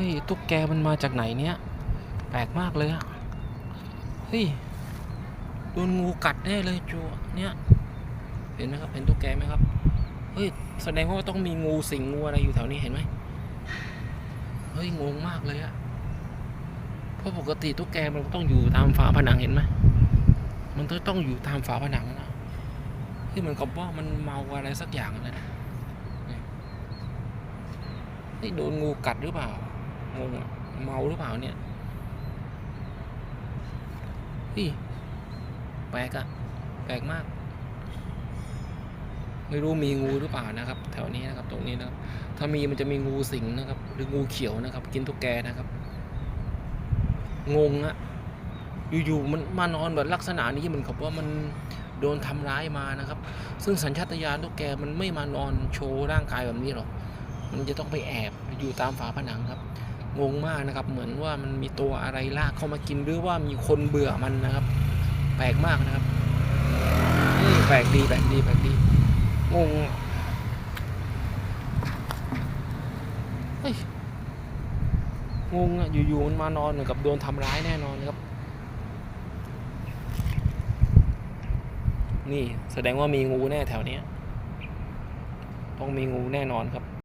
ฮ้ยตุ๊กแกมันมาจากไหนเนี่ย แปลกมากเลยอะเฮ้ยโดนงูกัดแน่เลยจูเนี่ยเห็นไหมครับเห็นตุ๊กแกไหมครับเฮ้ยแสดงว่าต้องมีงูสิงงูอะไรอยู่แถวนี้เห็นไหมเฮ้ยงงมากเลยอะเพราะปกติตุ๊กแกมันต้องอยู่ตามฝาผนังเห็นไหมมันต้องอยู่ตามฝาผนังนะที่เหมือนกับว่ามันเมาอะไรสักอย่างเลยนะนี่ยเฮ้ยโดนงูกัดหรือเปล่า งงเมาหรือเปล่าเนี่ยเฮ้ยแปลกอะแปลกมาก ไม่รู้มีงูหรือเปล่านะครับ แถวนี้นะครับ ตรงนี้นะครับ ถ้ามีมันจะมีงูสิงนะครับ หรืองูเขียวนะครับ กินตุ๊กแกนะครับ งงอะอยู่ๆมันมานอนแบบลักษณะนี้เหมันกับว่ามันโดนทำร้ายมานะครับ ซึ่งสัญชาตญาณตุ๊กแกมันไม่มานอนโชว์ร่างกายแบบนี้หรอก มันจะต้องไปแอบอยู่ตามฝาผนังครับ งงมากนะครับ เหมือนว่ามันมีตัวอะไรลากเข้ามากินหรือว่ามีคนเบื่อมันนะครับ แปลกมากนะครับแปลกดีแปลกดีแปลกดีงงเฮ้ยงงอะอยู่ๆมันมานอนเหมือนกับโดนทำร้ายแน่นอนครับ นี่แสดงว่ามีงูแน่แถวเนี้ยต้องมีงูแน่นอนครับ